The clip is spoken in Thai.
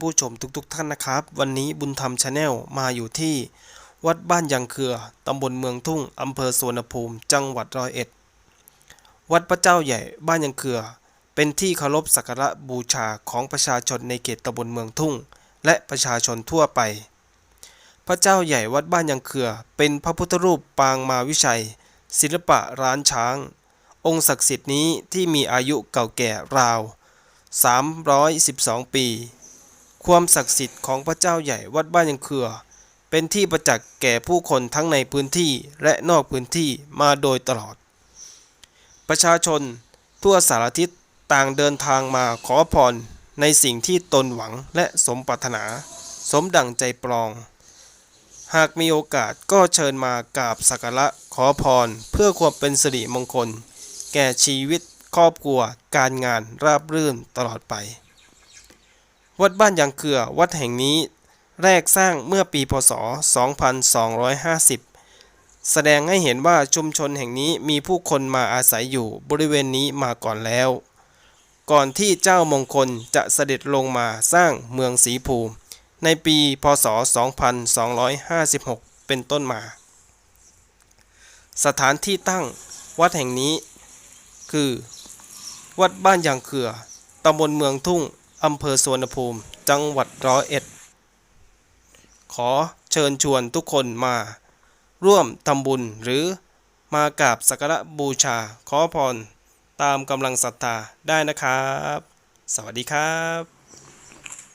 ผู้ชมทุกๆทท่านนะครับ วันนี้บุญธรรมชาแนลมาอยู่ที่ วัดบ้านยังเครือตำบลเมืองทุ่งอำเภอสวนภูมิ จังหวัดร้อยเอ็ด วัดพระเจ้าใหญ่บ้านยังเครือ เป็นที่เคารพสักการะบูชาของประชาชนในเขตตำบลเมืองทุ่ง และประชาชนทั่วไป พระเจ้าใหญ่วัดบ้านยังเครือ เป็นพระพุทธรูปปางมาวิชัย ศิลปะร้านช้าง องค์ศักดิ์สิทธิ์นี้ที่มีอายุเก่าแก่ราว312 ปี ความศักดิ์สิทธิ์ของพระเจ้าใหญ่วัดบ้านยังเครือ เป็นที่ประจักษ์แก่ผู้คนทั้งในพื้นที่และนอกพื้นที่มาโดยตลอด ประชาชนทั่วสารทิศต่างเดินทางมาขอพรในสิ่งที่ตนหวังและสมปรารถนา สมดังใจปรอง หากมีโอกาสก็เชิญมากราบสักการะขอพรเพื่อความเป็นสิริมงคล แก่ชีวิตครอบครัวการงานราบรื่นตลอดไป วัดบ้านยางเคือวัดแห่งนี้ แรกสร้างเมื่อปีพศ 2250 แสดงให้เห็นว่าชุมชนแห่งนี้มีผู้คนมาอาศัยอยู่บริเวณนี้มาก่อนแล้ว ก่อนที่เจ้ามงคลจะเสด็จลงมาสร้างเมืองศรีภูมิ ในปีพศ 2256 เป็นต้นมา สถานที่ตั้งวัดแห่งนี้คือ วัดบ้านยางเขือตำบลเมืองทุ่ง อำเภอสวนภูมิ จังหวัดร้อยเอ็ด ขอเชิญชวนทุกคนมา ร่วมทำบุญหรือมากราบสักการะบูชาขอพร ตามกำลังศรัทธาได้นะครับ สวัสดีครับ